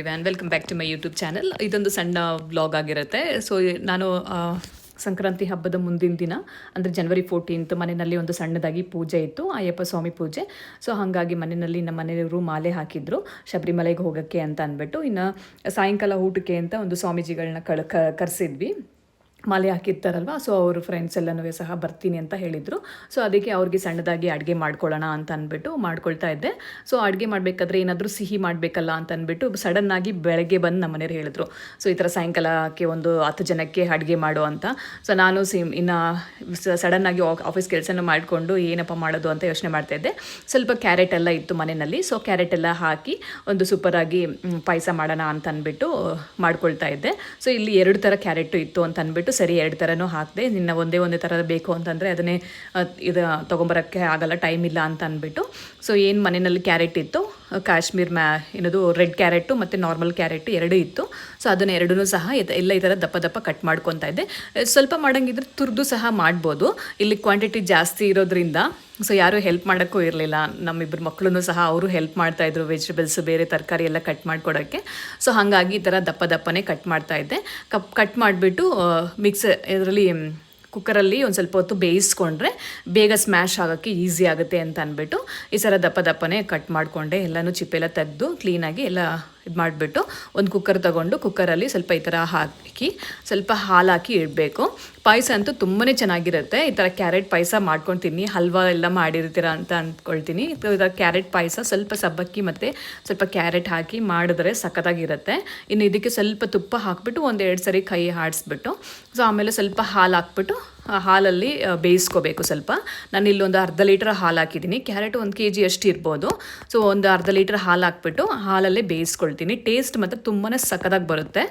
Everyone welcome back to my YouTube channel ಇದೊಂದು ಸಣ್ಣ blog ಆಗಿರುತ್ತೆ. ಸೊ ನಾನು ಸಂಕ್ರಾಂತಿ ಹಬ್ಬದ ಮುಂದಿನ ದಿನ, ಅಂದರೆ ಜನವರಿ ಫೋರ್ಟೀನ್ತ್ ಮನೆಯಲ್ಲಿ ಒಂದು ಸಣ್ಣದಾಗಿ ಪೂಜೆ ಇತ್ತು, ಅಯ್ಯಪ್ಪ ಸ್ವಾಮಿ ಪೂಜೆ. ಸೊ ಹಾಗಾಗಿ ಮನೆಯಲ್ಲಿ ನಮ್ಮ ಮನೆಯವರು ಮಾಲೆ ಹಾಕಿದ್ರು, ಶಬರಿಮಲೆಗೆ ಹೋಗೋಕ್ಕೆ ಅಂತ ಅಂದ್ಬಿಟ್ಟು. ಇನ್ನು ಸಾಯಂಕಾಲ ಊಟಕ್ಕೆ ಅಂತ ಒಂದು ಸ್ವಾಮೀಜಿಗಳನ್ನ ಕಳ್ ಕರೆಸಿದ್ವಿ. ಮಾಲೆ ಹಾಕಿರ್ತಾರಲ್ವ? ಸೊ ಅವ್ರ ಫ್ರೆಂಡ್ಸ್ ಎಲ್ಲನೂ ಸಹ ಬರ್ತೀನಿ ಅಂತ ಹೇಳಿದರು. ಸೊ ಅದಕ್ಕೆ ಅವ್ರಿಗೆ ಸಣ್ಣದಾಗಿ ಅಡುಗೆ ಮಾಡ್ಕೊಳ್ಳೋಣ ಅಂತ ಅಂದ್ಬಿಟ್ಟು ಮಾಡ್ಕೊಳ್ತಾ ಇದ್ದೆ. ಸೊ ಅಡುಗೆ ಮಾಡಬೇಕಾದ್ರೆ ಏನಾದರೂ ಸಿಹಿ ಮಾಡಬೇಕಲ್ಲ ಅಂತ ಅಂದ್ಬಿಟ್ಟು ಸಡನ್ನಾಗಿ ಬೆಳಗ್ಗೆ ಬಂದು ನಮ್ಮ ಮನೆಯವ್ರು ಹೇಳಿದ್ರು. ಸೊ ಈ ಥರ ಸಾಯಂಕಾಲಕ್ಕೆ ಒಂದು ಹತ್ತು ಜನಕ್ಕೆ ಅಡುಗೆ ಮಾಡು ಅಂತ. ಸೊ ನಾನು ಸೇಮ್ ಇನ್ನು ಸಡನ್ನಾಗಿ ಆಫೀಸ್ ಕೆಲಸನೂ ಮಾಡಿಕೊಂಡು ಏನಪ್ಪ ಮಾಡೋದು ಅಂತ ಯೋಚನೆ ಮಾಡ್ತಾ ಇದ್ದೆ. ಸ್ವಲ್ಪ ಕ್ಯಾರೆಟ್ ಎಲ್ಲ ಇತ್ತು ಮನೆಯಲ್ಲಿ. ಸೊ ಕ್ಯಾರೆಟ್ ಎಲ್ಲ ಹಾಕಿ ಒಂದು ಸೂಪರಾಗಿ ಪಾಯಸ ಮಾಡೋಣ ಅಂತ ಅಂದ್ಬಿಟ್ಟು ಮಾಡ್ಕೊಳ್ತಾ ಇದ್ದೆ. ಸೊ ಇಲ್ಲಿ ಎರಡು ಥರ ಕ್ಯಾರೆಟು ಇತ್ತು ಅಂತ ಅಂದ್ಬಿಟ್ಟು ಸರಿ ಎರಡು ಥರನೂ ಹಾಕಿದೆ, ನಿನ್ನ ಒಂದೇ ಒಂದೇ ಥರದ ಬೇಕು ಅಂತಂದರೆ ಅದನ್ನೇ ಇದು ತೊಗೊಂಬರೋಕ್ಕೆ ಆಗಲ್ಲ, ಟೈಮ್ ಇಲ್ಲ ಅಂತ ಅಂದ್ಬಿಟ್ಟು. ಸೊ ಏನು ಮನೆಯಲ್ಲಿ ಕ್ಯಾರೆಟ್ ಇತ್ತು ಕಾಶ್ಮೀರ್ ಮ್ಯಾ, ಏನದು, ರೆಡ್ ಕ್ಯಾರೆಟು ಮತ್ತು ನಾರ್ಮಲ್ ಕ್ಯಾರೆಟ್ ಎರಡೂ ಇತ್ತು. ಸೊ ಅದನ್ನು ಎರಡೂ ಸಹ ಎಲ್ಲ ಈ ಥರ ದಪ್ಪ ದಪ್ಪ ಕಟ್ ಮಾಡ್ಕೊತಾ ಇದ್ದೆ. ಸ್ವಲ್ಪ ಮಾಡೋಂಗಿದ್ರೆ ತುರಿದು ಸಹ ಮಾಡ್ಬೋದು. ಇಲ್ಲಿ ಕ್ವಾಂಟಿಟಿ ಜಾಸ್ತಿ ಇರೋದ್ರಿಂದ ಸೊ ಯಾರೂ ಹೆಲ್ಪ್ ಮಾಡೋಕ್ಕೂ ಇರಲಿಲ್ಲ. ನಮ್ಮಿಬ್ಬರು ಮಕ್ಕಳೂ ಸಹ ಅವರು ಹೆಲ್ಪ್ ಮಾಡ್ತಾ ಮಾಡ್ತಾಯಿದ್ರು ವೆಜಿಟೇಬಲ್ಸ್ ಬೇರೆ ತರಕಾರಿ ಎಲ್ಲ ಕಟ್ ಮಾಡ್ಕೊಡೋಕ್ಕೆ ಸೊ ಹಾಗಾಗಿ ಈ ಥರ ದಪ್ಪ ದಪ್ಪನೇ ಕಟ್ ಮಾಡ್ತಾ ಇದ್ದೆ. ಕಪ್ ಕಟ್ ಮಾಡಿಬಿಟ್ಟು ಮಿಕ್ಸ್ ಇದರಲ್ಲಿ ಕುಕ್ಕರಲ್ಲಿ ಒಂದು ಸ್ವಲ್ಪ ಹೊತ್ತು ಬೇಯಿಸ್ಕೊಂಡ್ರೆ ಬೇಗ ಸ್ಮ್ಯಾಶ್ ಆಗೋಕ್ಕೆ ಈಸಿ ಆಗುತ್ತೆ ಅಂತ ಅಂದ್ಬಿಟ್ಟು ಈ ಥರ ದಪ್ಪ ದಪ್ಪನೇ ಕಟ್ ಮಾಡಿಕೊಂಡೆ. ಎಲ್ಲನೂ ಚಿಪ್ಪೆಲ್ಲ ತೆಗೆದು ಕ್ಲೀನಾಗಿ ಎಲ್ಲ ಇದು ಮಾಡಿಬಿಟ್ಟು ಒಂದು ಕುಕ್ಕರ್ ತಗೊಂಡು ಕುಕ್ಕರಲ್ಲಿ ಸ್ವಲ್ಪ ಈ ಥರ ಹಾಕಿ, ಸ್ವಲ್ಪ ಹಾಲು ಹಾಕಿ ಇಡಬೇಕು. ಪಾಯಸ ಅಂತೂ ತುಂಬಾ ಚೆನ್ನಾಗಿರುತ್ತೆ. ಈ ಥರ ಕ್ಯಾರೆಟ್ ಪಾಯಸ ತಿನ್ನಿ ಹಲ್ವಾ ಎಲ್ಲ ಮಾಡಿರ್ತೀರ ಅಂತ ಅಂದ್ಕೊಳ್ತೀನಿ. ಈ ಥರ ಕ್ಯಾರೆಟ್ ಪಾಯಸ ಸ್ವಲ್ಪ ಸಬ್ಬಕ್ಕಿ ಮತ್ತು ಸ್ವಲ್ಪ ಕ್ಯಾರೆಟ್ ಹಾಕಿ ಮಾಡಿದ್ರೆ ಸಖತ್ತಾಗಿರುತ್ತೆ. ಇನ್ನು ಇದಕ್ಕೆ ಸ್ವಲ್ಪ ತುಪ್ಪ ಹಾಕ್ಬಿಟ್ಟು ಎರಡು ಸರಿ ಕೈ ಆಡಿಸ್ಬಿಟ್ಟು, ಸೊ ಆಮೇಲೆ ಸ್ವಲ್ಪ ಹಾಲು ಹಾಕ್ಬಿಟ್ಟು ಹಾಲಲ್ಲಿ ಬೇಯಿಸ್ಕೋಬೇಕು ಸ್ವಲ್ಪ. ನಾನು ಇಲ್ಲೊಂದು ಅರ್ಧ ಲೀಟ್ರ್ ಹಾಲು ಹಾಕಿದ್ದೀನಿ. ಕ್ಯಾರೆಟ್ ಒಂದು ಕೆ ಜಿ ಅಷ್ಟು ಇರ್ಬೋದು. ಸೊ, ಒಂದು ಅರ್ಧ ಲೀಟ್ರ್ ಹಾಲು ಹಾಕ್ಬಿಟ್ಟು ಹಾಲಲ್ಲೇ ಬೇಯಿಸ್ಕೊಳ್ತೀನಿ. ಟೇಸ್ಟ್ ಮಾತ್ರ ತುಂಬಾ ಸಖತ್ತಾಗಿ ಬರುತ್ತೆ.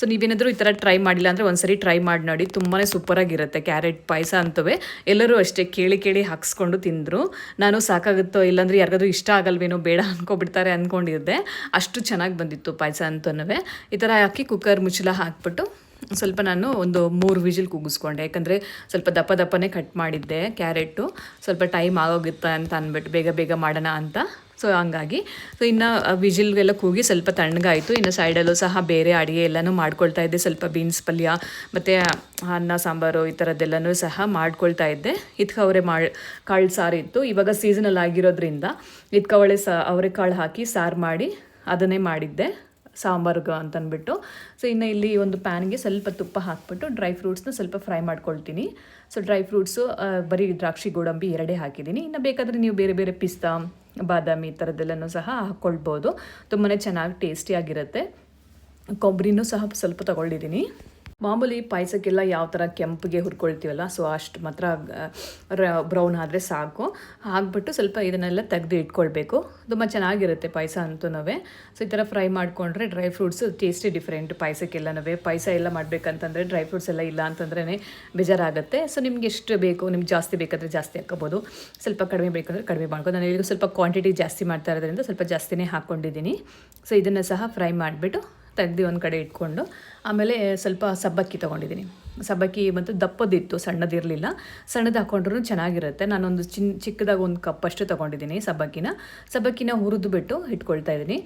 ಸೊ, ನೀವೇನಾದರೂ ಈ ಥರ ಟ್ರೈ ಮಾಡಿಲ್ಲ ಅಂದರೆ ಒಂದ್ಸರಿ ಟ್ರೈ ಮಾಡಿ ನೋಡಿ. ತುಂಬಾ ಸೂಪರಾಗಿರುತ್ತೆ ಕ್ಯಾರೆಟ್ ಪಾಯಸ ಅಂತವೇ. ಎಲ್ಲರೂ ಅಷ್ಟೇ ಕೇಳಿ ಕೇಳಿ ಹಾಕ್ಸ್ಕೊಂಡು ತಿಂದರು. ನಾನು ಸಾಕಾಗುತ್ತೋ ಇಲ್ಲಾಂದರೆ ಯಾರಿಗಾದ್ರೂ ಇಷ್ಟ ಆಗಲ್ವೇನೋ ಬೇಡ ಅಂದ್ಕೊಬಿಡ್ತಾರೆ ಅಂದ್ಕೊಂಡಿದ್ದೆ ಅಷ್ಟು ಚೆನ್ನಾಗಿ ಬಂದಿತ್ತು ಪಾಯಸ ಅಂತನೂ ಈ ಥರ ಹಾಕಿ ಕುಕ್ಕರ್ ಮುಚ್ಚಲ ಹಾಕ್ಬಿಟ್ಟು ಸ್ವಲ್ಪ ನಾನು ಒಂದು ಮೂರು ವಿಜಿಲ್ ಕೂಗಿಸ್ಕೊಂಡೆ ಯಾಕಂದರೆ ಸ್ವಲ್ಪ ದಪ್ಪ ದಪ್ಪನೇ ಕಟ್ ಮಾಡಿದ್ದೆ ಕ್ಯಾರೆಟು ಸ್ವಲ್ಪ ಟೈಮ್ ಆಗೋಗಿತ್ತ ಅಂತ ಅಂದ್ಬಿಟ್ಟು ಬೇಗ ಬೇಗ ಮಾಡೋಣ ಅಂತ. ಸೊ ಹಂಗಾಗಿ. ಸೊ ಇನ್ನು ವಿಜಿಲ್ಗೆಲ್ಲ ಕೂಗಿ ಸ್ವಲ್ಪ ತಣ್ಣಗಾಯಿತು. ಇನ್ನು ಸೈಡಲ್ಲೂ ಸಹ ಬೇರೆ ಅಡುಗೆ ಎಲ್ಲನೂ ಮಾಡ್ಕೊಳ್ತಾ ಇದ್ದೆ. ಸ್ವಲ್ಪ ಬೀನ್ಸ್ ಪಲ್ಯ, ಮತ್ತು ಅನ್ನ, ಸಾಂಬಾರು ಈ ಥರದ್ದೆಲ್ಲನೂ ಸಹ ಮಾಡ್ಕೊಳ್ತಾ ಇದ್ದೆ. ಅವರೇ ಮಾಡಿ, ಕಾಳು ಸಾರು ಇತ್ತು. ಇವಾಗ ಸೀಸನಲ್ ಆಗಿರೋದ್ರಿಂದ ಇದಕ್ಕೆ ಅವಳೆ ಸ ಅವರೆಕಾಳು ಹಾಕಿ ಸಾರು ಮಾಡಿ ಅದನ್ನೇ ಮಾಡಿದ್ದೆ. ಸಾಂಬಾರ್ಗೆ ಅಂತಂದ್ಬಿಟ್ಟು ಸೊ ಇನ್ನು ಇಲ್ಲಿ ಒಂದು ಪ್ಯಾನ್ಗೆ ಸ್ವಲ್ಪ ತುಪ್ಪ ಹಾಕ್ಬಿಟ್ಟು ಡ್ರೈ ಫ್ರೂಟ್ಸ್ನ ಸ್ವಲ್ಪ ಫ್ರೈ ಮಾಡ್ಕೊಳ್ತೀನಿ. ಸೊ ಡ್ರೈ ಫ್ರೂಟ್ಸು ಬರೀ ದ್ರಾಕ್ಷಿ, ಗೋಡಂಬಿ ಎರಡೇ ಹಾಕಿದ್ದೀನಿ. ಇನ್ನು ಬೇಕಾದರೆ ನೀವು ಬೇರೆ ಬೇರೆ ಪಿಸ್ತಾ, ಬಾದಾಮಿ ಈ ಥರದ್ದೆಲ್ಲನೂ ಸಹ ಹಾಕ್ಕೊಳ್ಬೋದು ತುಂಬಾ ಚೆನ್ನಾಗಿ ಟೇಸ್ಟಿಯಾಗಿರುತ್ತೆ. ಕೊಬ್ಬರಿನೂ ಸಹ ಸ್ವಲ್ಪ ತಗೊಂಡಿದ್ದೀನಿ. ಮಾಮೂಲಿ ಪಾಯಸಕ್ಕೆಲ್ಲ ಯಾವ ಥರ ಕೆಂಪಿಗೆ ಹುರ್ಕೊಳ್ತೀವಲ್ಲ ಸೊ ಅಷ್ಟು ಮಾತ್ರ ಬ್ರೌನ್ ಆದರೆ ಸಾಕು. ಹಾಕ್ಬಿಟ್ಟು ಸ್ವಲ್ಪ ಇದನ್ನೆಲ್ಲ ತೆಗೆದು ಇಟ್ಕೊಳ್ಬೇಕು. ತುಂಬ ಚೆನ್ನಾಗಿರುತ್ತೆ ಪಾಯಸ ಅಂತೂ ಸೊ ಈ ಥರ ಫ್ರೈ ಮಾಡಿಕೊಂಡ್ರೆ ಡ್ರೈ ಫ್ರೂಟ್ಸ್ ಟೇಸ್ಟಿ ಡಿಫ್ರೆಂಟ್ ಪಾಯಸಕ್ಕೆಲ್ಲನೂ ಪಾಯಸ ಎಲ್ಲ ಮಾಡಬೇಕಂತಂದರೆ ಡ್ರೈ ಫ್ರೂಟ್ಸ್ ಎಲ್ಲ ಇಲ್ಲ ಅಂತಂದ್ರೇ ಬೇಜಾರಾಗುತ್ತೆ. ಸೊ ನಿಮ್ಗೆ ಎಷ್ಟು ಬೇಕು, ನಿಮ್ಗೆ ಜಾಸ್ತಿ ಬೇಕಾದರೆ ಜಾಸ್ತಿ ಹಾಕ್ಕೋಬೋದು. ಸ್ವಲ್ಪ ಕಡಿಮೆ ಬೇಕಂದರೆ ಕಡಿಮೆ ಮಾಡ್ಕೊಂಡು ನಾನು ಈಗ ಸ್ವಲ್ಪ ಕ್ವಾಂಟಿಟಿ ಜಾಸ್ತಿ ಮಾಡ್ತಾ ಇರೋದ್ರಿಂದ ಸ್ವಲ್ಪ ಜಾಸ್ತಿನೇ ಹಾಕ್ಕೊಂಡಿದ್ದೀನಿ. ಸೊ ಇದನ್ನು ಸಹ ಫ್ರೈ ಮಾಡಿಬಿಟ್ಟು ತೆಗ್ದು ಒಂದು ಕಡೆ ಇಟ್ಕೊಂಡು ಆಮೇಲೆ ಸ್ವಲ್ಪ ಸಬ್ಬಕ್ಕಿ ತೊಗೊಂಡಿದ್ದೀನಿ. ಸಬ್ಬಕ್ಕಿ ಮತ್ತು ದಪ್ಪದಿತ್ತು, ಸಣ್ಣದಿರಲಿಲ್ಲ. ಸಣ್ಣದು ಹಾಕೊಂಡ್ರೂ ಚೆನ್ನಾಗಿರುತ್ತೆ. ನಾನೊಂದು ಚಿನ್, ಚಿಕ್ಕದಾಗಿ ಒಂದು ಕಪ್ ಅಷ್ಟು ತೊಗೊಂಡಿದ್ದೀನಿ ಸಬ್ಬಕ್ಕಿನ. ಸಬ್ಬಕ್ಕಿನ ಹುರಿದು ಬಿಟ್ಟು ಇಟ್ಕೊಳ್ತಾ ಇದ್ದೀನಿ.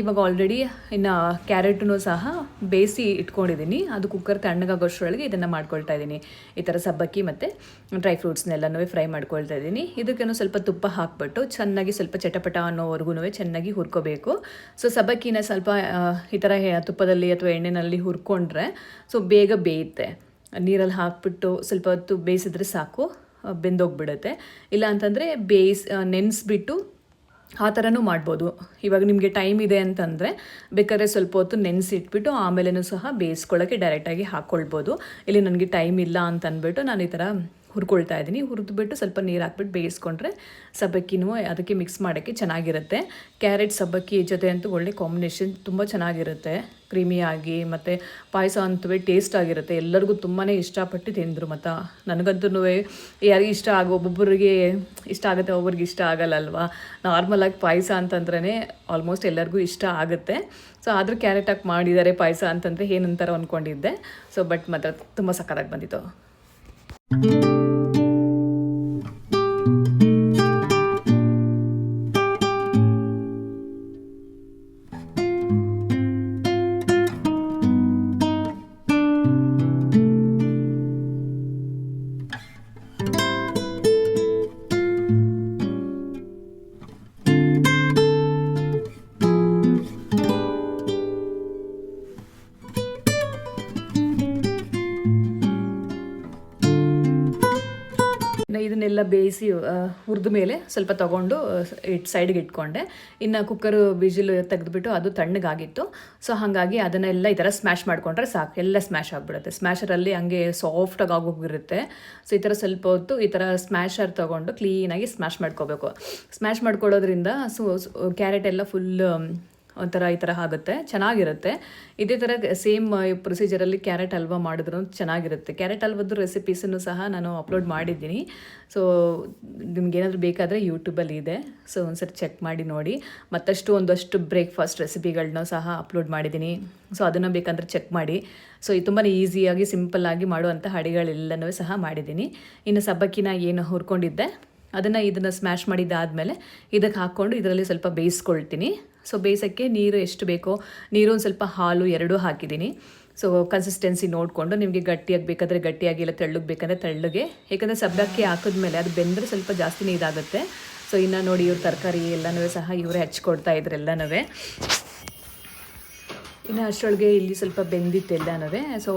ಇವಾಗ ಆಲ್ರೆಡಿ ಇನ್ನು ಕ್ಯಾರೆಟನ್ನು ಸಹ ಬೇಯಿಸಿ ಇಟ್ಕೊಂಡಿದ್ದೀನಿ. ಅದು ಕುಕ್ಕರ್ ತಣ್ಣಗಾಗೋಷ್ಟರೊಳಗೆ ಇದನ್ನು ಮಾಡ್ಕೊಳ್ತಾ ಇದ್ದೀನಿ. ಈ ಥರ ಸಬ್ಬಕ್ಕಿ ಮತ್ತು ಡ್ರೈ ಫ್ರೂಟ್ಸ್ನೆಲ್ಲನೂ ಫ್ರೈ ಮಾಡ್ಕೊಳ್ತಾ ಇದ್ದೀನಿ. ಇದಕ್ಕೇನು ಸ್ವಲ್ಪ ತುಪ್ಪ ಹಾಕ್ಬಿಟ್ಟು ಚೆನ್ನಾಗಿ ಸ್ವಲ್ಪ ಚಟಪಟ ಅನ್ನೋವರೆಗೂ ಚೆನ್ನಾಗಿ ಹುರ್ಕೋಬೇಕು. ಸೊ ಸಬ್ಬಕ್ಕಿನ ಸ್ವಲ್ಪ ಈ ಥರ ತುಪ್ಪದಲ್ಲಿ ಅಥವಾ ಎಣ್ಣೆನಲ್ಲಿ ಹುರ್ಕೊಂಡ್ರೆ, ಸೊ ಬೇಗ ಬೇಯುತ್ತೆ. ನೀರಲ್ಲಿ ಹಾಕ್ಬಿಟ್ಟು ಸ್ವಲ್ಪ ಹೊತ್ತು ಬೇಯಿಸಿದ್ರೆ ಸಾಕು ಬೆಂದೋಗ್ಬಿಡುತ್ತೆ. ಇಲ್ಲ ಅಂತಂದರೆ ಬೇಯಿಸ್ ನೆನೆಸ್ಬಿಟ್ಟು ಆ ಥರನೂ ಮಾಡ್ಬೋದು. ಇವಾಗ ನಿಮಗೆ ಟೈಮ್ ಇದೆ ಅಂತಂದರೆ ಬೇಕಾದ್ರೆ ಸ್ವಲ್ಪ ಹೊತ್ತು ನೆನೆಸಿಟ್ಬಿಟ್ಟು ಆಮೇಲೆನೂ ಸಹ ಬೇಯಿಸ್ಕೊಳ್ಳೋಕ್ಕೆ ಡೈರೆಕ್ಟಾಗಿ ಹಾಕ್ಕೊಳ್ಬೋದು. ಇಲ್ಲಿ ನನಗೆ ಟೈಮ್ ಇಲ್ಲ ಅಂತ ಅಂದ್ಬಿಟ್ಟು ನಾನು ಈ ಥರ ಹುರ್ಕೊಳ್ತಾ ಇದ್ದೀನಿ. ಹುರಿದ್ಬಿಟ್ಟು ಸ್ವಲ್ಪ ನೀರು ಹಾಕ್ಬಿಟ್ಟು ಬೇಯಿಸ್ಕೊಂಡ್ರೆ ಸಬ್ಬಕ್ಕಿನೂ ಅದಕ್ಕೆ ಮಿಕ್ಸ್ ಮಾಡೋಕ್ಕೆ ಚೆನ್ನಾಗಿರುತ್ತೆ. ಕ್ಯಾರೆಟ್ ಸಬ್ಬಕ್ಕಿ ಜೊತೆ ಅಂತೂ ಒಳ್ಳೆ ಕಾಂಬಿನೇಷನ್ ತುಂಬ ಚೆನ್ನಾಗಿರುತ್ತೆ. ಕ್ರೀಮಿಯಾಗಿ ಮತ್ತು ಪಾಯಸ ಅಂತೂ ಟೇಸ್ಟ್ ಆಗಿರುತ್ತೆ. ಎಲ್ಲರಿಗೂ ತುಂಬಾ ಇಷ್ಟಪಟ್ಟು ತಿಂದರು ಮತ್ತು. ನನಗಂತೂ ಯಾರಿಗೆ ಇಷ್ಟ ಆಗೋ ಒಬ್ಬೊಬ್ಬರಿಗೆ ಇಷ್ಟ ಆಗುತ್ತೆ ಒಬ್ಬರಿಗೆ ಇಷ್ಟ ಆಗಲ್ಲ ಅಲ್ವಾ ನಾರ್ಮಲಾಗಿ ಪಾಯಸ ಅಂತಂದ್ರೆ ಆಲ್ಮೋಸ್ಟ್ ಎಲ್ಲರಿಗೂ ಇಷ್ಟ ಆಗುತ್ತೆ. ಸೊ ಆದರೂ ಕ್ಯಾರೆಟ್ ಹಾಕಿ ಮಾಡಿದ್ದಾರೆ ಪಾಯಸ ಅಂತಂದರೆ ಏನಂತಾರೋ ಅಂದ್ಕೊಂಡಿದ್ದೆ ಸೊ ಬಟ್ ಮಾತ್ರ ತುಂಬ ಸಕ್ಕತ್ತಾಗಿ ಬಂದಿತ್ತು. Thank you. ಎಲ್ಲ ಬೇಯಿಸಿ ಹುರಿದ ಮೇಲೆ ಸ್ವಲ್ಪ ತೊಗೊಂಡು ಇಟ್ ಸೈಡ್ಗೆ ಇಟ್ಕೊಂಡೆ. ಇನ್ನು ಕುಕ್ಕರ್ ವಿಜಿಲ್ ತೆಗೆದುಬಿಟ್ಟು ಅದು ತಣ್ಣಗಾಗಿತ್ತು. ಸೊ ಹಾಗಾಗಿ ಅದನ್ನೆಲ್ಲ ಈ ಥರ ಸ್ಮ್ಯಾಶ್ ಮಾಡಿಕೊಂಡ್ರೆ ಸಾಕು. ಎಲ್ಲ ಸ್ಮ್ಯಾಶ್ ಆಗಿಬಿಡುತ್ತೆ. ಸ್ಮ್ಯಾಶರಲ್ಲಿ ಹಂಗೆ ಸಾಫ್ಟಾಗಿ ಆಗೋಗಿರುತ್ತೆ. ಸೊ ಈ ಥರ ಸ್ವಲ್ಪ ಹೊತ್ತು ಈ ಥರ ಸ್ಮ್ಯಾಶರ್ ತೊಗೊಂಡು ಕ್ಲೀನಾಗಿ ಸ್ಮ್ಯಾಶ್ ಮಾಡ್ಕೋಬೇಕು. ಸ್ಮ್ಯಾಶ್ ಮಾಡ್ಕೊಳ್ಳೋದ್ರಿಂದ ಸೊ ಕ್ಯಾರೆಟ್ ಎಲ್ಲ ಫುಲ್ ಒಂಥರ ಈ ಥರ ಆಗುತ್ತೆ, ಚೆನ್ನಾಗಿರುತ್ತೆ. ಇದೇ ಥರ ಸೇಮ್ ಪ್ರೊಸೀಜರಲ್ಲಿ ಕ್ಯಾರೆಟ್ ಹಲ್ವಾ ಮಾಡಿದ್ರು ಚೆನ್ನಾಗಿರುತ್ತೆ. ಕ್ಯಾರೆಟ್ ಹಲ್ವದ್ದು ರೆಸಿಪೀಸನ್ನು ಸಹ ನಾನು ಅಪ್ಲೋಡ್ ಮಾಡಿದ್ದೀನಿ. ಸೊ ನಿಮ್ಗೇನಾದರೂ ಬೇಕಾದರೆ ಯೂಟ್ಯೂಬಲ್ಲಿ ಇದೆ. ಸೊ ಒಂದ್ಸರಿ ಚೆಕ್ ಮಾಡಿ ನೋಡಿ. ಮತ್ತಷ್ಟು ಒಂದಷ್ಟು ಬ್ರೇಕ್ಫಾಸ್ಟ್ ರೆಸಿಪಿಗಳನ್ನ ಸಹ ಅಪ್ಲೋಡ್ ಮಾಡಿದ್ದೀನಿ. ಸೊ ಅದನ್ನು ಬೇಕಂದ್ರೆ ಚೆಕ್ ಮಾಡಿ. ಸೊ ಇದು ತುಂಬಾ ಈಸಿಯಾಗಿ, ಸಿಂಪಲ್ಲಾಗಿ ಮಾಡುವಂಥ ಅಡಿಗಳೆಲ್ಲನೂ ಸಹ ಮಾಡಿದ್ದೀನಿ. ಇನ್ನು ಸಬ್ಬಕ್ಕಿನ ಏನು ಹುರ್ಕೊಂಡಿದ್ದೆ, ಅದನ್ನು ಇದನ್ನು ಸ್ಮ್ಯಾಶ್ ಮಾಡಿದ್ದಾದಮೇಲೆ ಇದಕ್ಕೆ ಹಾಕ್ಕೊಂಡು ಇದರಲ್ಲಿ ಸ್ವಲ್ಪ ಬೇಯಿಸ್ಕೊಳ್ತೀನಿ. ಸೊ ಬೇಯಿಸೋಕ್ಕೆ ನೀರು ಎಷ್ಟು ಬೇಕೋ, ನೀರು ಒಂದು ಸ್ವಲ್ಪ ಹಾಲು ಎರಡೂ ಹಾಕಿದ್ದೀನಿ. ಸೊ ಕನ್ಸಿಸ್ಟೆನ್ಸಿ ನೋಡಿಕೊಂಡು ನಿಮಗೆ ಗಟ್ಟಿಯಾಗಿ ಬೇಕಾದರೆ ಗಟ್ಟಿಯಾಗಿ ಇಲ್ಲ ತೆಳ್ಳಗೆ ಬೇಕಂದರೆ ತೆಳ್ಳಗೆ. ಯಾಕಂದರೆ ಸಬ್ಬಕ್ಕಿ ಹಾಕಿದ್ಮೇಲೆ ಅದು ಬೆಂದರೆ ಸ್ವಲ್ಪ ಜಾಸ್ತಿನೇ ಇದಾಗುತ್ತೆ. ಸೊ ಇನ್ನು ನೋಡಿ ಇವ್ರ ತರಕಾರಿ ಎಲ್ಲನೂ ಸಹ ಇವರೇ ಹಚ್ಕೊಡ್ತಾ ಇದ್ರು ಎಲ್ಲನೂ ಇನ್ನು ಅಷ್ಟರೊಳಗೆ ಇಲ್ಲಿ ಸ್ವಲ್ಪ ಬೆಂದಿತ್ತು ಎಲ್ಲನೂ ಸೊ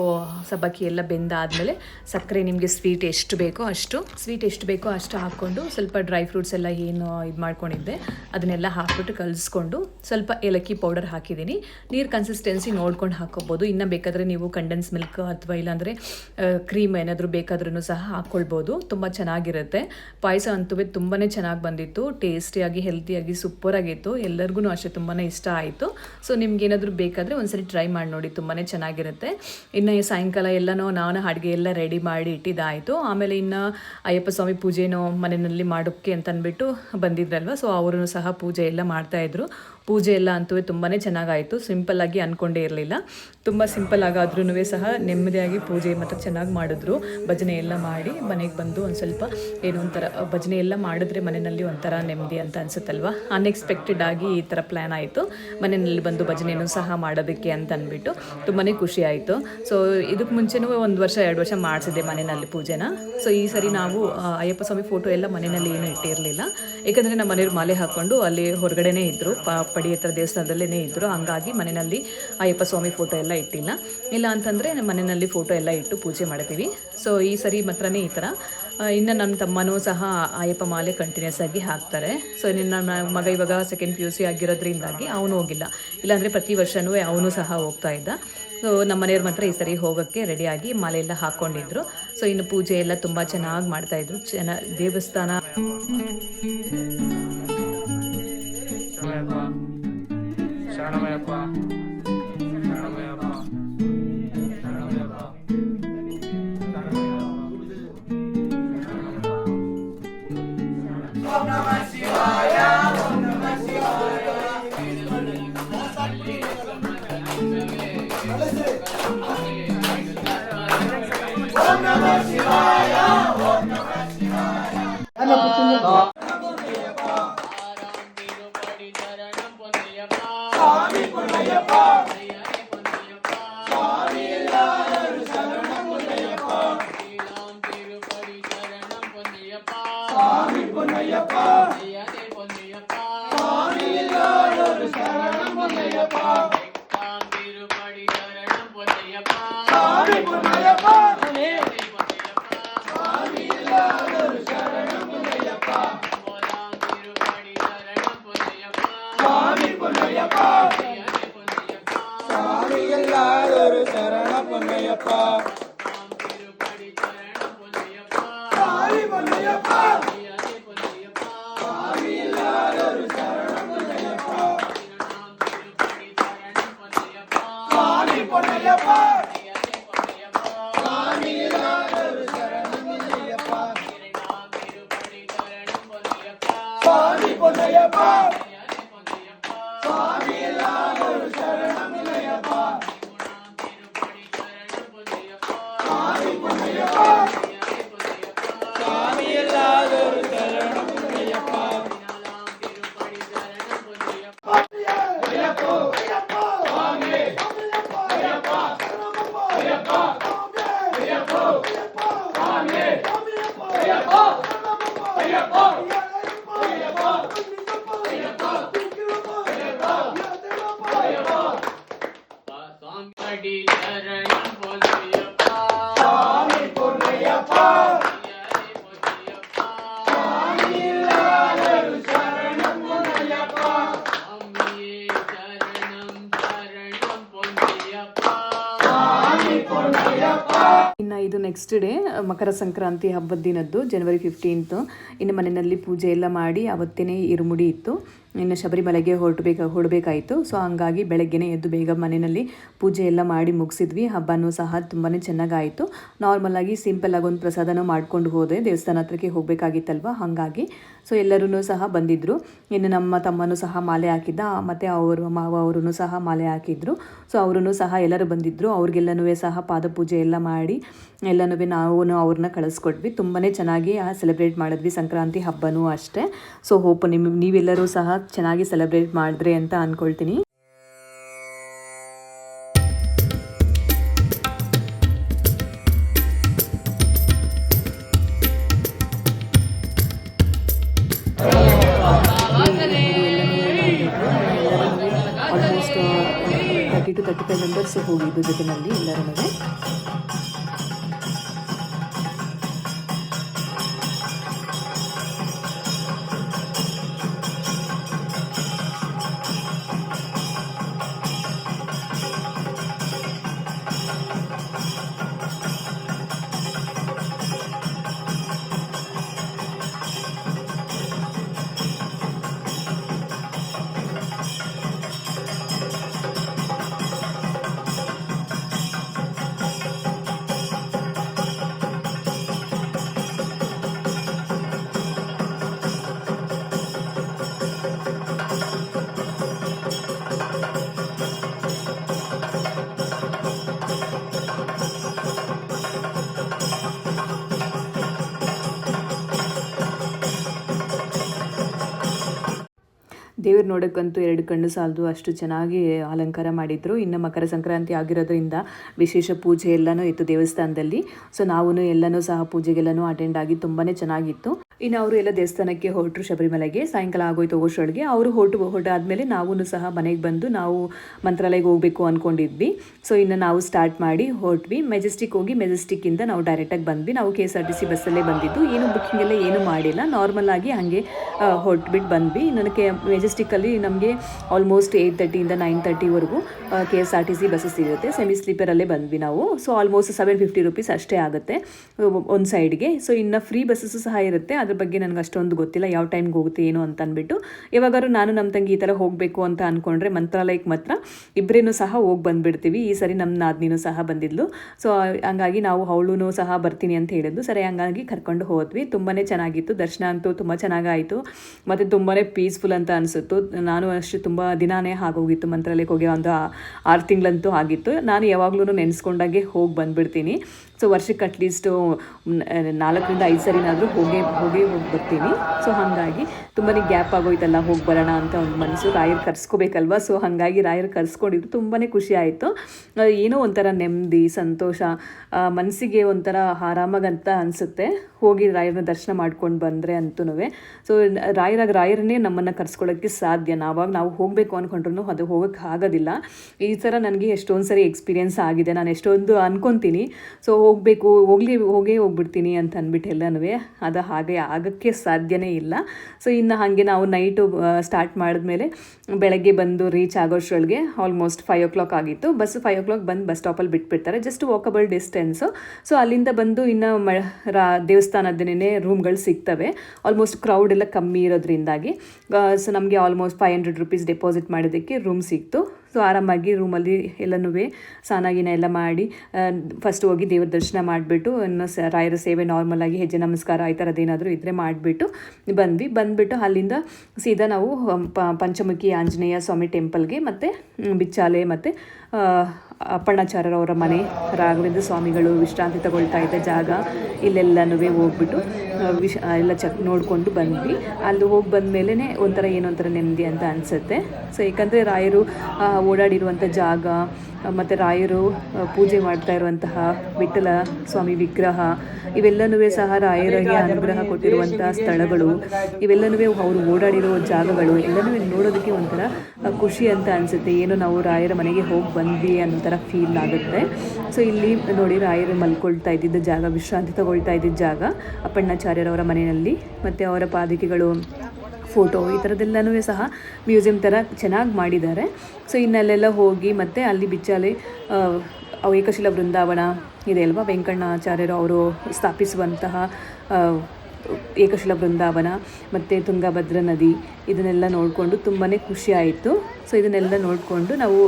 ಸಬ್ಬಕ್ಕಿ ಎಲ್ಲ ಬೆಂದಾದಮೇಲೆ ಸಕ್ಕರೆ ನಿಮಗೆ ಸ್ವೀಟ್ ಎಷ್ಟು ಬೇಕೋ ಅಷ್ಟು ಸ್ವೀಟ್ ಎಷ್ಟು ಬೇಕೋ ಅಷ್ಟು ಹಾಕ್ಕೊಂಡು ಸ್ವಲ್ಪ ಡ್ರೈ ಫ್ರೂಟ್ಸ್ ಎಲ್ಲ ಏನು ಇದು ಮಾಡ್ಕೊಂಡಿದ್ದೆ, ಅದನ್ನೆಲ್ಲ ಹಾಕ್ಬಿಟ್ಟು ಕಲಿಸ್ಕೊಂಡು ಸ್ವಲ್ಪ ಏಲಕ್ಕಿ ಪೌಡರ್ ಹಾಕಿದ್ದೀನಿ. ನೀರು ಕನ್ಸಿಸ್ಟೆನ್ಸಿ ನೋಡ್ಕೊಂಡು ಹಾಕೋಬೋದು. ಇನ್ನು ಬೇಕಾದರೆ ನೀವು ಕಂಡೆನ್ಸ್ ಮಿಲ್ಕ್ ಅಥವಾ ಇಲ್ಲಾಂದರೆ ಕ್ರೀಮ್ ಏನಾದರೂ ಬೇಕಾದ್ರೂ ಸಹ ಹಾಕ್ಕೊಳ್ಬೋದು ತುಂಬ ಚೆನ್ನಾಗಿರುತ್ತೆ. ಪಾಯಸ ಅಂತೂ ತುಂಬಾ ಚೆನ್ನಾಗಿ ಬಂದಿತ್ತು. ಟೇಸ್ಟಿಯಾಗಿ ಹೆಲ್ತಿಯಾಗಿ ಸೂಪರಾಗಿತ್ತು ಎಲ್ಲರಿಗೂ ಅಷ್ಟೇ ತುಂಬಾ ಇಷ್ಟ ಆಯಿತು. ಸೊ ನಿಮ್ಗೇನಾದರೂ ಬೇಕಾದರೆ ಒಂದ್ಸರಿ ಟ್ರೈ ಮಾಡಿ ನೋಡಿ ತುಂಬಾ ಚೆನ್ನಾಗಿರುತ್ತೆ. ಇನ್ನು ಸಾಯಂಕಾಲ ಎಲ್ಲನೂ ನಾನು ಅಡುಗೆ ಎಲ್ಲ ರೆಡಿ ಮಾಡಿ ಇಟ್ಟಿದ್ದಾಯಿತು. ಆಮೇಲೆ ಇನ್ನು ಅಯ್ಯಪ್ಪ ಸ್ವಾಮಿ ಪೂಜೆನೋ ಮನೆಯಲ್ಲಿ ಮಾಡೋಕ್ಕೆ ಅಂತ ಅಂದ್ಬಿಟ್ಟು ಬಂದಿದ್ರಲ್ವ ಸೊ ಅವರು ಸಹ ಪೂಜೆ ಎಲ್ಲ ಮಾಡ್ತಾಯಿದ್ರು ಪೂಜೆ ಎಲ್ಲ ಅಂತೂ ತುಂಬಾ ಚೆನ್ನಾಗಾಯಿತು. ಸಿಂಪಲ್ಲಾಗಿ ಅಂದ್ಕೊಂಡೇ ಇರಲಿಲ್ಲ. ತುಂಬ ಸಿಂಪಲ್ ಆಗಾದ್ರೂ ಸಹ ನೆಮ್ಮದಿಯಾಗಿ ಪೂಜೆ ಮತ್ತು ಚೆನ್ನಾಗಿ ಮಾಡಿದ್ರು. ಭಜನೆ ಎಲ್ಲ ಮಾಡಿ ಮನೆಗೆ ಬಂದು ಒಂದು ಸ್ವಲ್ಪ ಏನೋ ಒಂಥರ, ಭಜನೆ ಎಲ್ಲ ಮಾಡಿದ್ರೆ ಮನೆಯಲ್ಲಿ ಒಂಥರ ನೆಮ್ಮದಿ ಅಂತ ಅನಿಸುತ್ತಲ್ವಾ? ಅನ್ಎಕ್ಸ್ಪೆಕ್ಟೆಡ್ ಆಗಿ ಈ ಥರ ಪ್ಲ್ಯಾನ್ ಆಯಿತು. ಮನೆಯಲ್ಲಿ ಬಂದು ಭಜನೆಯೂ ಸಹ ಮಾಡೋದಕ್ಕೆ ಅಂತ ಅಂದ್ಬಿಟ್ಟು ತುಂಬಾ ಖುಷಿ ಆಯಿತು. ಸೊ ಇದಕ್ಕೆ ಮುಂಚೆನೂ ಒಂದು ವರ್ಷ, ಎರಡು ವರ್ಷ ಮಾಡಿಸಿದ್ದೆ ಮನೆಯಲ್ಲಿ ಪೂಜೆನ. ಸೊ ಈ ಸರಿ ನಾವು ಅಯ್ಯಪ್ಪ ಸ್ವಾಮಿ ಫೋಟೋ ಎಲ್ಲ ಮನೆಯಲ್ಲಿ ಏನೂ ಇಟ್ಟಿರಲಿಲ್ಲ. ಯಾಕಂದರೆ ನಮ್ಮ ಮನೆಯವ್ರು ಮಾಲೆ ಹಾಕ್ಕೊಂಡು ಅಲ್ಲಿ ಹೊರಗಡೆನೇ ಇದ್ದರು ಪ ಪಡಿ ಹತ್ರ ದೇವಸ್ಥಾನದಲ್ಲೇ ಇದ್ದರು ಹಂಗಾಗಿ ಮನೆಯಲ್ಲಿ ಅಯ್ಯಪ್ಪ ಸ್ವಾಮಿ ಫೋಟೋ ಎಲ್ಲ ಇಟ್ಟಿಲ್ಲ. ಇಲ್ಲ ಅಂತಂದರೆ ನಮ್ಮ ಮನೆಯಲ್ಲಿ ಫೋಟೋ ಎಲ್ಲ ಇಟ್ಟು ಪೂಜೆ ಮಾಡ್ತೀವಿ. ಸೊ ಈ ಸರಿ ಮಾತ್ರನೇ ಈ ಥರ ಇನ್ನು ನನ್ನ ತಮ್ಮನೂ ಸಹ ಅಯ್ಯಪ್ಪ ಮಾಲೆ ಕಂಟಿನ್ಯೂಸ್ ಆಗಿ ಹಾಕ್ತಾರೆ. ಸೊ ನಿನ್ನ ಮಗ ಇವಾಗ ಸೆಕೆಂಡ್ ಪಿ ಯು ಸಿ ಆಗಿರೋದ್ರಿಂದಾಗಿ ಅವನು ಹೋಗಿಲ್ಲ. ಇಲ್ಲಾಂದರೆ ಪ್ರತಿ ವರ್ಷವೂ ಅವನು ಸಹ ಹೋಗ್ತಾ ಇದ್ದ. ಸೊ ನಮ್ಮ ಮನೆಯವ್ರ ಮಾತ್ರ ಈ ಸರಿ ಹೋಗೋಕ್ಕೆ ರೆಡಿಯಾಗಿ ಮಾಲೆ ಎಲ್ಲ ಹಾಕ್ಕೊಂಡಿದ್ರು ಸೊ ಇನ್ನು ಪೂಜೆ ಎಲ್ಲ ತುಂಬ ಚೆನ್ನಾಗಿ ಮಾಡ್ತಾಯಿದ್ರು ಚೆನ್ನ ದೇವಸ್ಥಾನ. Karena namanya apa? Baba. Singapore! Next day Makara Sankranti ಹಬ್ಬದ ದಿನದ್ದು ಜನವರಿ ಫಿಫ್ಟೀನ್ತು ಇನ್ನು ಮನೆಯಲ್ಲಿ ಪೂಜೆ ಎಲ್ಲ ಮಾಡಿ ಅವತ್ತೇ ಇರುಮುಡಿ ಇತ್ತು. ಇನ್ನು ಶಬರಿಮಲೆಗೆ ಹೊರಟಬೇಕು, ಹೊರಡಬೇಕಾಯಿತು. ಸೊ, ಹಂಗಾಗಿ ಬೆಳಗ್ಗೆನೇ ಎದ್ದು ಬೇಗ ಮನೆಯಲ್ಲಿ ಪೂಜೆ ಎಲ್ಲ ಮಾಡಿ ಮುಗಿಸಿದ್ವಿ. ಹಬ್ಬನೂ ಸಹ ತುಂಬಾ ಚೆನ್ನಾಗಾಯಿತು. ನಾರ್ಮಲಾಗಿ ಸಿಂಪಲ್ಲಾಗಿ ಒಂದು ಪ್ರಸಾದನ ಮಾಡ್ಕೊಂಡು ಹೋದೆ. ದೇವಸ್ಥಾನ ಹತ್ರಕ್ಕೆ ಹೋಗಬೇಕಾಗಿತ್ತಲ್ವ? ಹಾಗಾಗಿ ಸೊ ಎಲ್ಲರೂ ಸಹ ಬಂದಿದ್ದರು ಇನ್ನು ನಮ್ಮ ತಮ್ಮನೂ ಸಹ ಮಾಲೆ ಹಾಕಿದ್ದ. ಮತ್ತು ಅವರು, ಮಾವ ಅವರೂ ಸಹ ಮಾಲೆ ಹಾಕಿದ್ರು. ಸೊ ಅವರೂ ಸಹ ಎಲ್ಲರೂ ಬಂದಿದ್ದರು ಅವ್ರಿಗೆಲ್ಲನೂ ಸಹ ಪಾದಪೂಜೆ ಎಲ್ಲ ಮಾಡಿ ಎಲ್ಲನೂ ನಾವು ಅವ್ರನ್ನ ಕಳಿಸ್ಕೊಟ್ವಿ. ತುಂಬಾ ಚೆನ್ನಾಗಿ ಸೆಲೆಬ್ರೇಟ್ ಮಾಡಿದ್ವಿ. ಸಂಕ್ರಾಂತಿ ಹಬ್ಬನೂ ಅಷ್ಟೇ. ಸೊ ಹೋಪ್ ನಿಮ್ಮ ನೀವೆಲ್ಲರೂ ಸಹ ಚೆನ್ನಾಗಿ ಸೆಲೆಬ್ರೇಟ್ ಮಾಡಿದ್ರಿ ಅಂತ ಅಂದ್ಕೊಳ್ತೀನಿ almost thirty two thirty five members ಹೋಗಿದ್ದು ಜೊತೆನಲ್ಲಿ ಎಲ್ಲರೂ ದೇವ್ರು ನೋಡೋಕ್ಕಂತೂ ಎರಡು ಕಣ್ಣು ಸಾಲದು ಅಷ್ಟು ಚೆನ್ನಾಗಿ ಅಲಂಕಾರ ಮಾಡಿದ್ರು. ಇನ್ನು ಮಕರ ಸಂಕ್ರಾಂತಿ ಆಗಿರೋದ್ರಿಂದ ವಿಶೇಷ ಪೂಜೆ ಎಲ್ಲನೂ ಇತ್ತು ದೇವಸ್ಥಾನದಲ್ಲಿ. ಸೊ ನಾವು ಎಲ್ಲನೂ ಸಹ ಪೂಜೆಗೆಲ್ಲನೂ ಅಟೆಂಡ್ ಆಗಿ ತುಂಬಾ ಚೆನ್ನಾಗಿತ್ತು. ಇನ್ನು ಅವರು ಎಲ್ಲ ದೇವಸ್ಥಾನಕ್ಕೆ ಹೊರಟರು ಶಬರಿಮಲೆಗೆ. ಸಾಯಂಕಾಲ ಆಗೋಯ್ತು ಹೋಗೋಷ್ಟೊಳಗೆ ಅವರು ಹೊರಟು ಹೊರಟಾದ್ಮೇಲೆ ನಾವೂ ಸಹ ಮನೆಗೆ ಬಂದು ನಾವು ಮಂತ್ರಾಲಯಕ್ಕೆ ಹೋಗಬೇಕು ಅಂದ್ಕೊಂಡಿದ್ವಿ ಸೊ ಇನ್ನು ನಾವು ಸ್ಟಾರ್ಟ್ ಮಾಡಿ ಹೊರಟ್ವಿ. ಮೆಜೆಸ್ಟಿಕ್ ಹೋಗಿ ಮೆಜೆಸ್ಟಿಕ್ಕಿಂದ ನಾವು ಡೈರೆಕ್ಟಾಗಿ ಬಂದ್ವಿ. ನಾವು K S R T C ಬಸ್ಸಲ್ಲೇ ಬಂದಿದ್ದು. ಏನು ಬುಕ್ಕಿಂಗ್ ಎಲ್ಲ ಏನು ಮಾಡಿಲ್ಲ. ನಾರ್ಮಲ್ ಆಗಿ ಹಾಗೆ ಹೊರಟ್ಬಿಟ್ಟು ಬಂದ್ವಿ. ನನಗೆ ಮೆಜೆಸ್ಟಿಕ್ಕಲ್ಲಿ ನಮಗೆ ಆಲ್ಮೋಸ್ಟ್ ಏಯ್ಟ್ ತರ್ಟಿಯಿಂದ nine ತರ್ಟಿವರೆಗೂ K S R T C buses ಇರುತ್ತೆ. ಸೆಮಿ ಸ್ಲೀಪರಲ್ಲೇ ಬಂದ್ವಿ ನಾವು. So almost seven fifty rupees ಅಷ್ಟೇ ಆಗುತ್ತೆ ಒಂದು ಸೈಡ್ಗೆ ಸೊ ಇನ್ನು ಫ್ರೀ ಬಸ್ಸಸ್ಸು ಸಹ ಇರುತ್ತೆ. ಅದ್ರ ಬಗ್ಗೆ ನನಗೆ ಅಷ್ಟೊಂದು ಗೊತ್ತಿಲ್ಲ. ಯಾವ ಟೈಮ್ಗೆ ಹೋಗುತ್ತೆ ಏನು ಅಂತ ಅಂದ್ಬಿಟ್ಟು. ಯಾವಾಗಾದ್ರು ನಾನು ನಮ್ಮ ತಂಗಿ ಈ ಥರ ಹೋಗಬೇಕು ಅಂತ ಅಂದ್ಕೊಂಡ್ರೆ ಮಂತ್ರಾಲಯಕ್ಕೆ ಮಾತ್ರ ಇಬ್ಬರೇನು ಸಹ ಹೋಗಿ ಬಂದುಬಿಡ್ತೀವಿ. ಈ ಸರಿ ನಮ್ಮ ನಾದಿನಿನೂ ಸಹ ಬಂದಿದ್ಲು. ಸೊ ಹಂಗಾಗಿ ನಾವು ಅವಳೂ ಸಹ ಬರ್ತೀನಿ ಅಂತ ಹೇಳಿದ್ಲು. ಸರಿ, ಹಂಗಾಗಿ ಕರ್ಕೊಂಡು ಹೋದ್ವಿ. ತುಂಬಾ ಚೆನ್ನಾಗಿತ್ತು. ದರ್ಶನ ಅಂತೂ ತುಂಬ ಚೆನ್ನಾಗಾಯಿತು. ಮತ್ತು ತುಂಬಾ ಪೀಸ್ಫುಲ್ ಅಂತ ಅನಿಸುತ್ತು. ನಾನು ಅಷ್ಟೇ ತುಂಬ ದಿನಾನೇ ಆಗೋಗಿತ್ತು ಮಂತ್ರಾಲಯಕ್ಕೆ ಹೋಗಿ ಒಂದು ಆರು ತಿಂಗಳಂತೂ ಆಗಿತ್ತು. ನಾನು ಯಾವಾಗಲೂ ನೆನೆಸ್ಕೊಂಡಾಗೆ ಹೋಗಿ ಬಂದುಬಿಡ್ತೀನಿ. ಸೊ ವರ್ಷಕ್ಕೆ ಅಟ್ಲೀಸ್ಟು ನಾಲ್ಕರಿಂದ ಐದು ಸರಿನಾದರೂ ಹೋಗೇ, ಹೋಗಿ ಹೋಗಿ ಬರ್ತೀನಿ. ಸೊ ಹಾಗಾಗಿ ತುಂಬಾ ಗ್ಯಾಪ್ ಆಗೋಯ್ತಲ್ಲ, ಹೋಗಿ ಬರೋಣ ಅಂತ ಒಂದು ಮನಸ್ಸು ರಾಯರು ಕರ್ಸ್ಕೋಬೇಕಲ್ವ? ಸೊ ಹಾಗಾಗಿ ರಾಯರು ಕರ್ಸ್ಕೊಂಡಿದ್ರು ತುಂಬಾ ಖುಷಿ ಆಯಿತು. ಏನೋ ಒಂಥರ ನೆಮ್ಮದಿ, ಸಂತೋಷ ಮನಸ್ಸಿಗೆ ಒಂಥರ ಆರಾಮಾಗಂತ ಅನಿಸುತ್ತೆ. ಹೋಗಿ ರಾಯರನ್ನ ದರ್ಶನ ಮಾಡ್ಕೊಂಡು ಬಂದರೆ ಅಂತೂ ಸೊ ರಾಯರಾಗ, ರಾಯರನ್ನೇ ನಮ್ಮನ್ನು ಕರ್ಸ್ಕೊಳ್ಳೋಕ್ಕೆ ಸಾಧ್ಯ. ನಾವಾಗ, ನಾವು ಹೋಗಬೇಕು ಅಂದ್ಕೊಂಡ್ರು ಅದು ಹೋಗೋಕ್ಕೆ ಆಗೋದಿಲ್ಲ. ಈ ಥರ ನನಗೆ ಎಷ್ಟೊಂದು ಸರಿ ಎಕ್ಸ್ಪೀರಿಯೆನ್ಸ್ ಆಗಿದೆ. ನಾನು ಎಷ್ಟೊಂದು ಅನ್ಕೊತೀನಿ. ಸೊ ಹೋಗಬೇಕು, ಹೋಗಲಿ, ಹೋಗೇ ಹೋಗ್ಬಿಡ್ತೀನಿ ಅಂತ ಅಂದ್ಬಿಟ್ಟು ಎಲ್ಲನೂ ಅದು ಹಾಗೆ ಆಗೋಕ್ಕೆ ಸಾಧ್ಯನೇ ಇಲ್ಲ. ಸೊ ಇನ್ನು ಹಾಗೆ ನಾವು ನೈಟು ಸ್ಟಾರ್ಟ್ ಮಾಡಿದ್ಮೇಲೆ ಬೆಳಗ್ಗೆ ಬಂದು ರೀಚ್ ಆಗೋಷ್ಟರೊಳಗೆ ಆಲ್ಮೋಸ್ಟ್ ಫೈವ್ ಓ ಕ್ಲಾಕ್ ಆಗಿತ್ತು. ಬಸ್ ಫೈವ್ ಓ ಕ್ಲಾಕ್ ಬಂದು ಬಸ್ ಸ್ಟಾಪಲ್ಲಿ ಬಿಟ್ಬಿಡ್ತಾರೆ. ಜಸ್ಟ್ ವಾಕಬಲ್ ಡಿಸ್ಟೆನ್ಸು ಸೊ ಅಲ್ಲಿಂದ ಬಂದು ಇನ್ನು ಮ, ರಾ ದೇವಸ್ಥಾನದನೇ ರೂಮ್ಗಳು ಸಿಗ್ತವೆ. ಆಲ್ಮೋಸ್ಟ್ ಕ್ರೌಡ್ ಎಲ್ಲ ಕಮ್ಮಿ ಇರೋದ್ರಿಂದಾಗಿ. ಸೊ ನಮಗೆ almost five hundred rupees deposit ಮಾಡೋದಕ್ಕೆ ರೂಮ್ ಸಿಕ್ತು. ಸೊ ಆರಾಮಾಗಿ ರೂಮಲ್ಲಿ ಎಲ್ಲನೂ ಸ್ನಾನ ಗೀನ ಎಲ್ಲ ಮಾಡಿ ಫಸ್ಟ್ ಹೋಗಿ ದೇವ್ರ ದರ್ಶನ ಮಾಡಿಬಿಟ್ಟು, ಇನ್ನು ಸ ರಾಯರ ಸೇವೆ ನಾರ್ಮಲಾಗಿ ಹೆಜ್ಜೆ ನಮಸ್ಕಾರ ಈ ಥರದ್ದೇನಾದರೂ ಇದ್ದರೆ ಮಾಡಿಬಿಟ್ಟು ಬಂದ್ವಿ. ಬಂದುಬಿಟ್ಟು ಅಲ್ಲಿಂದ ಸೀದಾ ನಾವು ಪಂಚಮುಖಿ ಆಂಜನೇಯ ಸ್ವಾಮಿ ಟೆಂಪಲ್ಗೆ ಮತ್ತು ಬಿಚ್ಚಾಲೆ ಮತ್ತು ಅಪ್ಪಣ್ಣಾಚಾರ್ಯರವರ ಮನೆ ರಾಘವೇಂದ್ರ ಸ್ವಾಮಿಗಳು ವಿಶ್ರಾಂತಿ ತಗೊಳ್ತಾ ಇದ್ದ ಜಾಗ ಇಲ್ಲೆಲ್ಲನೂ ಹೋಗ್ಬಿಟ್ಟು ವಿಶ್ ಎಲ್ಲ ಚೆಕ್ ನೋಡಿಕೊಂಡು ಬಂದ್ವಿ. ಅಲ್ಲಿ ಹೋಗಿ ಒಂಥರ ಏನೋ ಒಂಥರ ನೆಮ್ಮದಿ ಅಂತ ಅನಿಸುತ್ತೆ. ಸೊ ಏಕೆಂದರೆ ರಾಯರು ಓಡಾಡಿರುವಂಥ ಜಾಗ ಮತ್ತು ರಾಯರು ಪೂಜೆ ಮಾಡ್ತಾ ಇರುವಂತಹ ವಿಠಲ ಸ್ವಾಮಿ ವಿಗ್ರಹ ಇವೆಲ್ಲನೂ ಸಹ ರಾಯರಿಗೆ ಅನುಗ್ರಹ ಕೊಟ್ಟಿರುವಂಥ ಸ್ಥಳಗಳು. ಇವೆಲ್ಲನೂ ಅವರು ಓಡಾಡಿರೋ ಜಾಗಗಳು ಎಲ್ಲನೂ ನೋಡೋದಕ್ಕೆ ಒಂಥರ ಖುಷಿ ಅಂತ ಅನಿಸುತ್ತೆ. ಏನೋ ನಾವು ರಾಯರ ಮನೆಗೆ ಹೋಗಿ ಬಂದ್ವಿ ಅನ್ನೋ ಥರ ಫೀಲ್ ಆಗುತ್ತೆ. ಸೊ ಇಲ್ಲಿ ನೋಡಿ ರಾಯರು ಮಲ್ಕೊಳ್ತಾ ಇದ್ದಿದ್ದ ಜಾಗ, ವಿಶ್ರಾಂತಿ ತಗೊಳ್ತಾ ಇದ್ದಿದ್ದ ಜಾಗ ಅಪ್ಪಣ್ಣಾಚಾರ್ಯರವರ ಮನೆಯಲ್ಲಿ, ಮತ್ತು ಅವರ ಪಾದಿಕೆಗಳು ಫೋಟೋ ಈ ಥರದ್ದೆಲ್ಲನೂ ಸಹ ಮ್ಯೂಸಿಯಂ ಥರ ಚೆನ್ನಾಗಿ ಮಾಡಿದ್ದಾರೆ. ಸೊ ಇನ್ನಲ್ಲೆಲ್ಲ ಹೋಗಿ ಮತ್ತು ಅಲ್ಲಿ ಬಿಚ್ಚಾಲೆ ಏಕಶಿಲ ವೃಂದಾವನ ಇದೆ ಅಲ್ವಾ? ವೆಂಕಣ್ಣಾಚಾರ್ಯರು ಅವರು ಸ್ಥಾಪಿಸುವಂತಹ ಏಕಶಿಲ ವೃಂದಾವನ, ಮತ್ತು ತುಂಗಭದ್ರಾ ನದಿ, ಇದನ್ನೆಲ್ಲ ನೋಡಿಕೊಂಡು ತುಂಬಾ ಖುಷಿ ಆಯಿತು. ಸೊ ಇದನ್ನೆಲ್ಲ ನೋಡಿಕೊಂಡು ನಾವು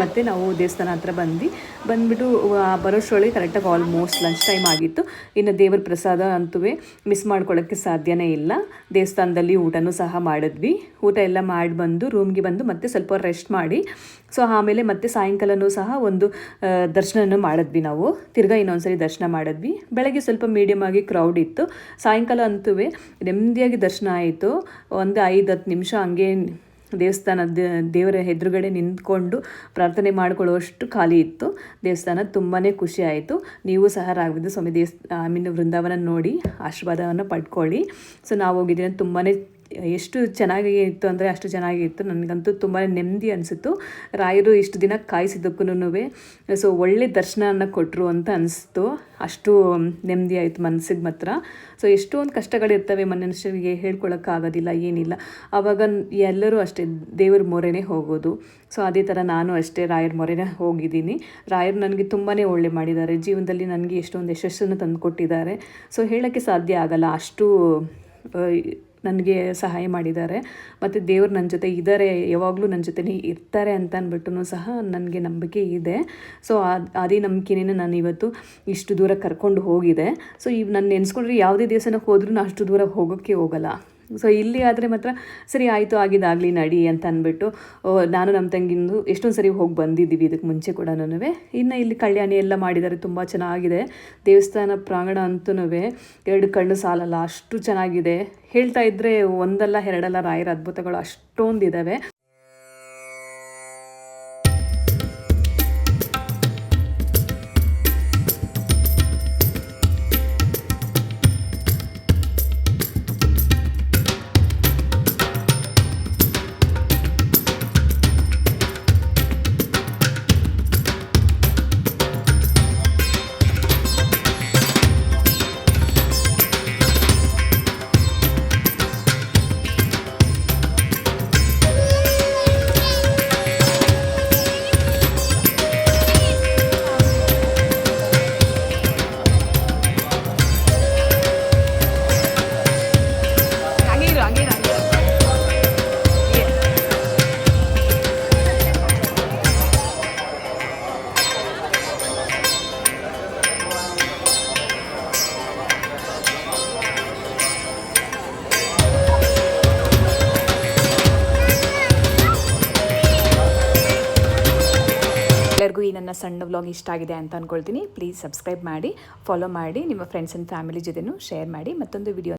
ಮತ್ತೆ ನಾವು ದೇವಸ್ಥಾನ ಹತ್ರ ಬಂದು ಬಂದುಬಿಟ್ಟು ಬರೋಷ್ಟರೊಳಗೆ ಕರೆಕ್ಟಾಗಿ ಆಲ್ಮೋಸ್ಟ್ ಲಂಚ್ ಟೈಮ್ ಆಗಿತ್ತು. ಇನ್ನು ದೇವರ ಪ್ರಸಾದ ಅಂತೂ ಮಿಸ್ ಮಾಡ್ಕೊಳ್ಳೋಕ್ಕೆ ಸಾಧ್ಯನೇ ಇಲ್ಲ. ದೇವಸ್ಥಾನದಲ್ಲಿ ಊಟನೂ ಸಹ ಮಾಡಿದ್ವಿ. ಊಟ ಎಲ್ಲ ಮಾಡಿ ಬಂದು ರೂಮ್ಗೆ ಬಂದು ಮತ್ತೆ ಸ್ವಲ್ಪ ರೆಸ್ಟ್ ಮಾಡಿ. ಸೊ ಆಮೇಲೆ ಮತ್ತೆ ಸಾಯಂಕಾಲನೂ ಸಹ ಒಂದು ದರ್ಶನನೂ ಮಾಡಿದ್ವಿ ನಾವು. ತಿರ್ಗಾ ಇನ್ನೊಂದ್ಸರಿ ದರ್ಶನ ಮಾಡಿದ್ವಿ. ಬೆಳಗ್ಗೆ ಸ್ವಲ್ಪ ಮೀಡಿಯಮ್ ಆಗಿ ಕ್ರೌಡ್ ಇತ್ತು. ಸಾಯಂಕಾಲ ಅಂತೂ ನೆಮ್ಮದಿಯಾಗಿ ದರ್ಶನ ಆಯಿತು. ಒಂದು ಐದು ಹತ್ತು ನಿಮಿಷ ಹಂಗೆ ದೇವಸ್ಥಾನದ ದೇವರ ಎದುರುಗಡೆ ನಿಂತ್ಕೊಂಡು ಪ್ರಾರ್ಥನೆ ಮಾಡಿಕೊಳ್ಳುವಷ್ಟು ಖಾಲಿ ಇತ್ತು. ದೇವಸ್ಥಾನ ತುಂಬಾ ಖುಷಿ ಆಯಿತು. ನೀವು ಸಹ ರಾಘವೇಂದ್ರ ಸ್ವಾಮಿ ದೇವಸ್ ಐ ಮೀನ್ ವೃಂದಾವನ ನೋಡಿ ಆಶೀರ್ವಾದವನ್ನು ಪಡ್ಕೊಳ್ಳಿ. ಸೊ ನಾವು ಹೋಗಿದ್ದೀನಿ ತುಂಬಾ ಎಷ್ಟು ಚೆನ್ನಾಗಿ ಇತ್ತು ಅಂದರೆ ಅಷ್ಟು ಚೆನ್ನಾಗಿತ್ತು ನನಗಂತೂ ತುಂಬಾ ನೆಮ್ಮದಿ ಅನಿಸಿತು ರಾಯರು ಇಷ್ಟು ದಿನ ಕಾಯಿಸಿದ್ದಕ್ಕೂ ಸೊ ಒಳ್ಳೆ ದರ್ಶನನ ಕೊಟ್ಟರು ಅಂತ ಅನಿಸ್ತು ಅಷ್ಟು ನೆಮ್ಮದಿ ಆಯಿತು ಮನಸ್ಸಿಗೆ ಮಾತ್ರ. ಸೊ ಎಷ್ಟೊಂದು ಕಷ್ಟಗಳಿರ್ತವೆ ಮನುಷ್ಯರಿಗೆ ಹೇಳ್ಕೊಳಕ್ಕಾಗೋದಿಲ್ಲ, ಏನಿಲ್ಲ. ಆವಾಗ ಎಲ್ಲರೂ ಅಷ್ಟೇ, ದೇವ್ರ ಮೊರೆನೇ ಹೋಗೋದು. ಸೊ ಅದೇ ಥರ ನಾನು ಅಷ್ಟೇ ರಾಯರ ಮೊರೆನೇ ಹೋಗಿದ್ದೀನಿ. ರಾಯರು ನನಗೆ ತುಂಬಾ ಒಳ್ಳೆ ಮಾಡಿದ್ದಾರೆ. ಜೀವನದಲ್ಲಿ ನನಗೆ ಎಷ್ಟೊಂದು ಯಶಸ್ಸನ್ನು ತಂದು ಕೊಟ್ಟಿದ್ದಾರೆ ಸೊ ಹೇಳೋಕ್ಕೆ ಸಾಧ್ಯ ಆಗಲ್ಲ. ಅಷ್ಟು ನನಗೆ ಸಹಾಯ ಮಾಡಿದ್ದಾರೆ. ಮತ್ತು ದೇವ್ರು ನನ್ನ ಜೊತೆ ಇದ್ದಾರೆ, ಯಾವಾಗಲೂ ನನ್ನ ಜೊತೆ ಇರ್ತಾರೆ ಅಂತ ಅಂದ್ಬಿಟ್ಟು ಸಹ ನನಗೆ ನಂಬಿಕೆ ಇದೆ. ಸೊ ಅದು ಅದೇ ನಂಬಿಕೆನೇ ನಾನು ಇವತ್ತು ಇಷ್ಟು ದೂರ ಕರ್ಕೊಂಡು ಹೋಗಿದೆ. ಸೊ ಇವು ನಾನು ನೆನೆಸ್ಕೊಂಡ್ರೆ ಯಾವುದೇ ದೇವಸ್ಥಾನಕ್ಕೆ ಹೋದರೂ ನಾನು ಅಷ್ಟು ದೂರ ಹೋಗೋಕ್ಕೆ ಹೋಗಲ್ಲ. ಸೊ ಇಲ್ಲಿ ಆದರೆ ಮಾತ್ರ ಸರಿ, ಆಯಿತು, ಆಗಿದ್ದಾಗಲಿ ನಡಿ ಅಂತ ಅಂದ್ಬಿಟ್ಟು ನಾನು ನಮ್ಮ ತಂಗಿಂದು ಎಷ್ಟೊಂದು ಸರಿ ಹೋಗಿ ಬಂದಿದ್ದೀವಿ ಇದಕ್ಕೆ ಮುಂಚೆ ಕೂಡ ಇನ್ನು ಇಲ್ಲಿ ಕಲ್ಯಾಣಿ ಎಲ್ಲ ಮಾಡಿದ್ದಾರೆ ತುಂಬ ಚೆನ್ನಾಗಿದೆ. ದೇವಸ್ಥಾನ ಪ್ರಾಂಗಣ ಅಂತೂ ಎರಡು ಕಣ್ಣು ಸಾಲಲ್ಲ, ಅಷ್ಟು ಚೆನ್ನಾಗಿದೆ. ಹೇಳ್ತಾ ಇದ್ದರೆ ಒಂದಲ್ಲ, ಎರಡಲ್ಲ, ರಾಯರ ಅದ್ಭುತಗಳು ಅಷ್ಟೊಂದಿದ್ದಾವೆ ವ್ಲಾಗ್ ಇಷ್ಟ ಆಗಿದೆ ಅಂತ ಅಂದ್ಕೊಳ್ತೀನಿ ಪ್ಲೀಸ್ ಸಬ್ಸ್ಕ್ರೈಬ್ ಮಾಡಿ ಫಾಲೋ ಮಾಡಿ, ನಿಮ್ಮ ಫ್ರೆಂಡ್ಸ್ ಆ್ಯಂಡ್ ಫ್ಯಾಮಿಲಿ ಜೊತೆನೂ ಶೇರ್ ಮಾಡಿ. ಮತ್ತೊಂದು ವಿಡಿಯೋ